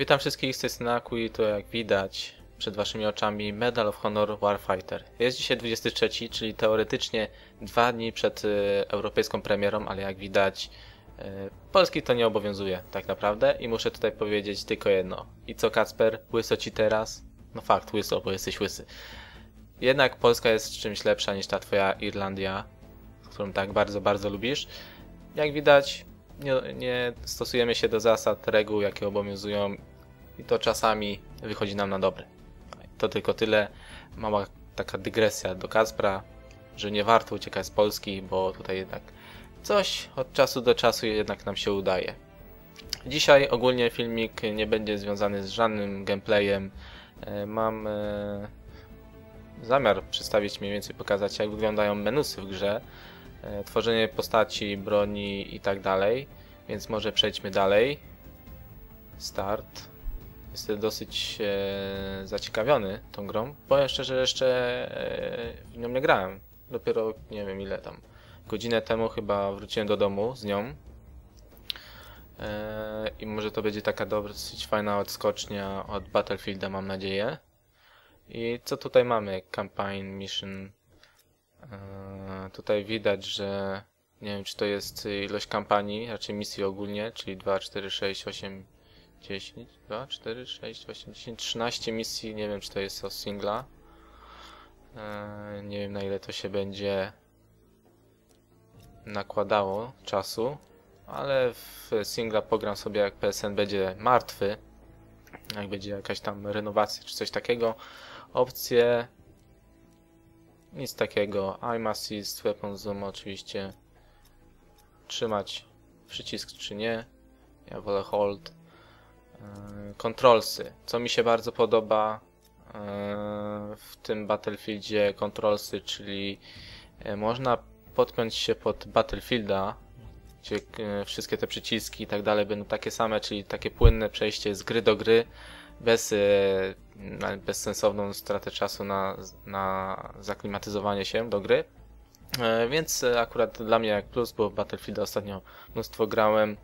Witam wszystkich z tej strony i to jak widać przed waszymi oczami Medal of Honor Warfighter. Jest dzisiaj 23, czyli teoretycznie dwa dni przed y, europejską premierą, ale jak widać y, Polski to nie obowiązuje tak naprawdę i muszę tutaj powiedzieć tylko jedno. I co Kacper, łyso ci teraz? No fakt, łyso, bo jesteś łysy. Jednak Polska jest czymś lepsza niż ta twoja Irlandia, którą tak bardzo, bardzo lubisz. Jak widać, nie, nie, stosujemy się do zasad, reguł, jakie obowiązują i to czasami wychodzi nam na dobre. To tylko tyle. Mała taka dygresja do Kacpra, że nie warto uciekać z Polski, bo tutaj jednak coś od czasu do czasu jednak nam się udaje. Dzisiaj ogólnie filmik nie będzie związany z żadnym gameplayem. E, mam e, zamiar przedstawić mniej więcej, pokazać jak wyglądają menusy w grze, e, tworzenie postaci, broni i tak dalej. Więc może przejdźmy dalej. Start. Jestem dosyć e, zaciekawiony tą grą. Powiem szczerze, jeszcze e, w nią nie grałem. Dopiero nie wiem ile tam. Godzinę temu chyba wróciłem do domu z nią. E, I może to będzie taka dosyć fajna odskocznia od Battlefielda, mam nadzieję. I co tutaj mamy? Campaign, mission. E, tutaj widać, że nie wiem, czy to jest ilość kampanii, raczej misji ogólnie, czyli 2, 4, 6, 8, 10, 2, 4, 6, 8, 10, 13 misji. Nie wiem, czy to jest o singla. Eee, nie wiem, na ile to się będzie nakładało czasu, ale w singla pogram sobie jak PSN będzie martwy, jak będzie jakaś tam renowacja czy coś takiego. Opcje nic takiego. I'm assist, weapon zoom oczywiście trzymać przycisk czy nie. Ja wolę hold. E, controlsy. Co mi się bardzo podoba e, w tym Battlefieldzie controlsy, czyli e, można podpiąć się pod Battlefielda, gdzie wszystkie te przyciski i tak dalej będą takie same, czyli takie płynne przejście z gry do gry bez bezsensowną stratę czasu na, na zaklimatyzowanie się do gry. E, więc akurat dla mnie jak plus, bo w Battlefield ostatnio mnóstwo grałem,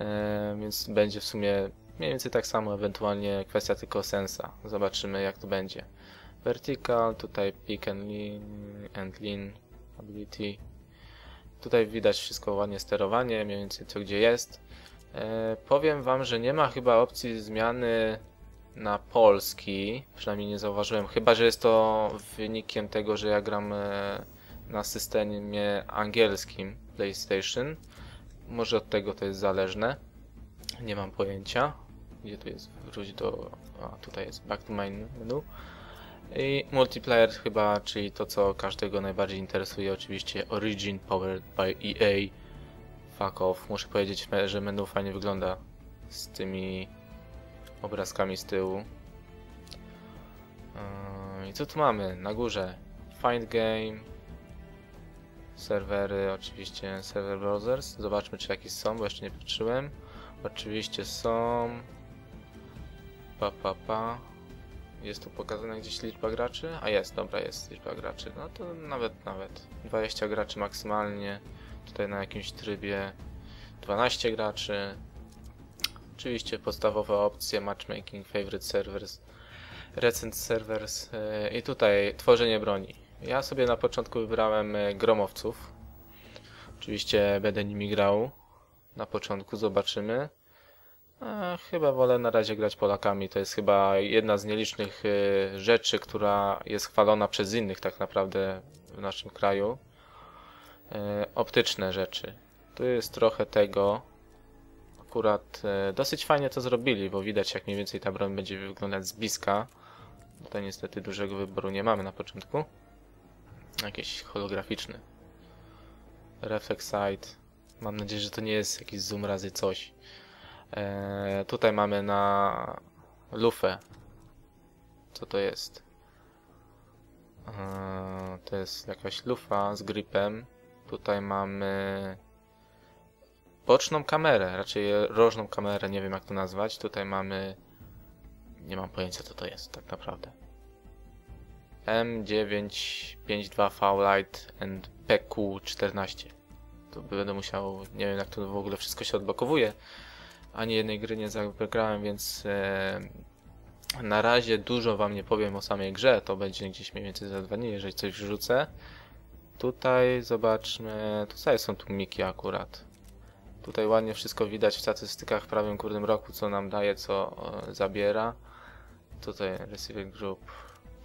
e, więc będzie w sumie mniej więcej tak samo, ewentualnie kwestia tylko sensa. Zobaczymy jak to będzie. Vertical, tutaj pick and lean, and lean ability. Tutaj widać wszystko ładnie sterowanie, mniej więcej co gdzie jest. E, powiem wam, że nie ma chyba opcji zmiany na polski, przynajmniej nie zauważyłem, chyba że jest to wynikiem tego, że ja gram e, na systemie angielskim PlayStation. Może od tego to jest zależne. Nie mam pojęcia. Gdzie tu jest? Wróć do... A, tutaj jest Back to Main menu. I multiplayer chyba, czyli to co każdego najbardziej interesuje, oczywiście Origin Powered by EA. Fuck off. Muszę powiedzieć, że menu fajnie wygląda z tymi obrazkami z tyłu. Yy, I co tu mamy? Na górze Find Game, serwery, oczywiście server browsers. Zobaczmy czy jakieś są, bo jeszcze nie patrzyłem. Oczywiście są. Pa, pa, pa. Jest tu pokazana gdzieś liczba graczy? A jest, dobra, jest liczba graczy. No to nawet, nawet. 20 graczy maksymalnie. Tutaj na jakimś trybie 12 graczy. Oczywiście podstawowe opcje matchmaking, favorite servers, recent servers yy, i tutaj tworzenie broni. Ja sobie na początku wybrałem e, gromowców. Oczywiście będę nimi grał. Na początku zobaczymy. A, chyba wolę na razie grać Polakami. To jest chyba jedna z nielicznych y, rzeczy, która jest chwalona przez innych tak naprawdę w naszym kraju. Y, optyczne rzeczy. Tu jest trochę tego. Akurat dosyć fajnie to zrobili, bo widać jak mniej więcej ta broń będzie wyglądać z bliska. Tutaj niestety dużego wyboru nie mamy na początku. Jakiś holograficzny. Reflex sight. Mam nadzieję, że to nie jest jakiś zoom razy coś. Eee, tutaj mamy na lufę. Co to jest? Eee, to jest jakaś lufa z gripem. Tutaj mamy boczną kamerę, raczej rożną kamerę, nie wiem jak to nazwać. Tutaj mamy... Nie mam pojęcia co to jest tak naprawdę. M952 Fowlight and PQ14. To będę musiał, nie wiem jak to w ogóle wszystko się odblokowuje. ani jednej gry nie zagrałem, więc e, na razie dużo wam nie powiem o samej grze. To będzie gdzieś mniej więcej za dwa dni, jeżeli coś wrzucę. Tutaj zobaczmy, tutaj są tu miki akurat. Tutaj ładnie wszystko widać w statystykach w prawym górnym roku, co nam daje, co e, zabiera. Tutaj receiver group.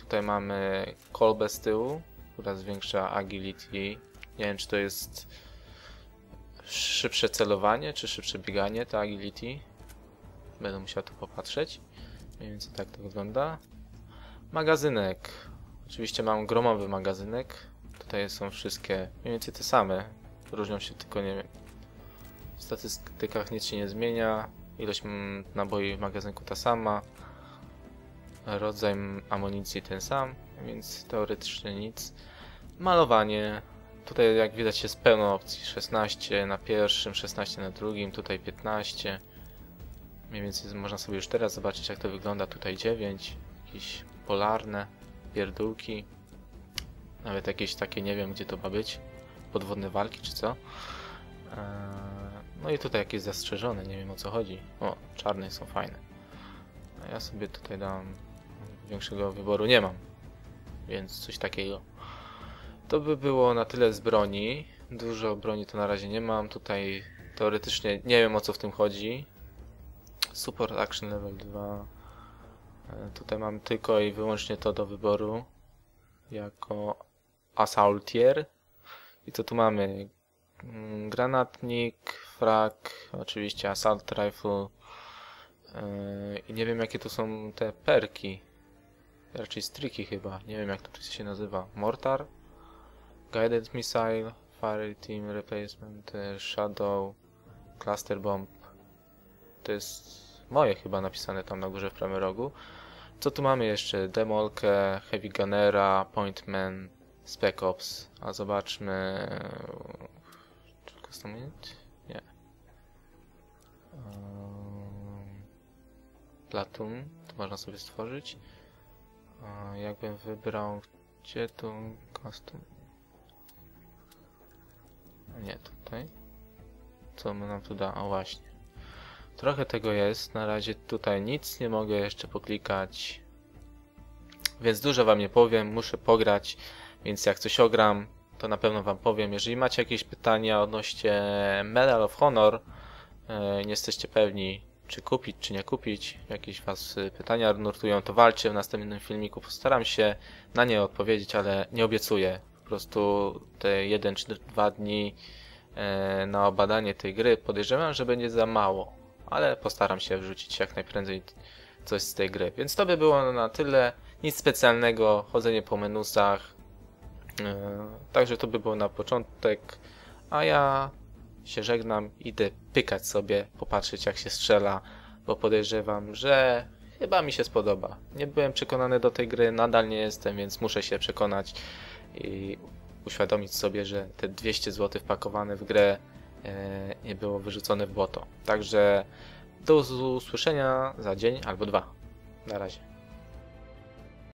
Tutaj mamy kolbę z tyłu, która zwiększa agility. Nie wiem, czy to jest szybsze celowanie, czy szybsze bieganie, to agility. Będę musiał tu popatrzeć. Mniej więcej tak to wygląda. Magazynek. Oczywiście mam gromowy magazynek. Tutaj są wszystkie mniej więcej te same. Różnią się tylko, nie wiem, w statystykach nic się nie zmienia. Ilość naboi w magazynku ta sama. Rodzaj amunicji ten sam, więc teoretycznie nic. Malowanie. Tutaj jak widać jest pełno opcji. 16 na pierwszym, 16 na drugim, tutaj 15. Mniej więcej można sobie już teraz zobaczyć jak to wygląda. Tutaj 9. Jakieś polarne pierdółki. Nawet jakieś takie, nie wiem gdzie to ma być. Podwodne walki czy co. Eee, no i tutaj jakieś zastrzeżone, nie wiem o co chodzi. O, czarne są fajne. A ja sobie tutaj dam większego wyboru nie mam. Więc coś takiego. To by było na tyle z broni. Dużo broni to na razie nie mam. Tutaj teoretycznie nie wiem o co w tym chodzi. Support Action Level 2. E, tutaj mam tylko i wyłącznie to do wyboru. Jako Assaultier. I co tu mamy? Mm, granatnik, frak, oczywiście Assault Rifle. E, I nie wiem jakie to są te perki. Raczej striki chyba. Nie wiem jak to się nazywa. Mortar? Guided Missile, Fire Team Replacement, e, Shadow, Cluster Bomb. To jest moje chyba napisane tam na górze w prawym rogu. Co tu mamy jeszcze? Demolkę, Heavy Gunnera, Pointman, Spec Ops. A zobaczmy... Custom unit? Nie. Um. To można sobie stworzyć. Jakbym wybrał... Gdzie tu custom? Nie, tutaj. Co my nam tu da? O właśnie. Trochę tego jest. Na razie tutaj nic nie mogę jeszcze poklikać. Więc dużo wam nie powiem. Muszę pograć. Więc jak coś ogram, to na pewno wam powiem. Jeżeli macie jakieś pytania odnośnie Medal of Honor, e, nie jesteście pewni, czy kupić, czy nie kupić, jakieś was y, pytania nurtują, to walcie w następnym filmiku. Postaram się na nie odpowiedzieć, ale nie obiecuję. Po prostu te jeden czy dwa dni e, na obadanie tej gry podejrzewam, że będzie za mało, ale postaram się wrzucić jak najprędzej coś z tej gry. Więc to by było na tyle. Nic specjalnego, chodzenie po menusach. E, także to by było na początek. A ja się żegnam, idę pykać sobie, popatrzeć jak się strzela, bo podejrzewam, że chyba mi się spodoba. Nie byłem przekonany do tej gry, nadal nie jestem, więc muszę się przekonać i uświadomić sobie, że te 200 zł wpakowane w grę e, nie było wyrzucone w błoto. Także do usłyszenia za dzień albo dwa. Na razie.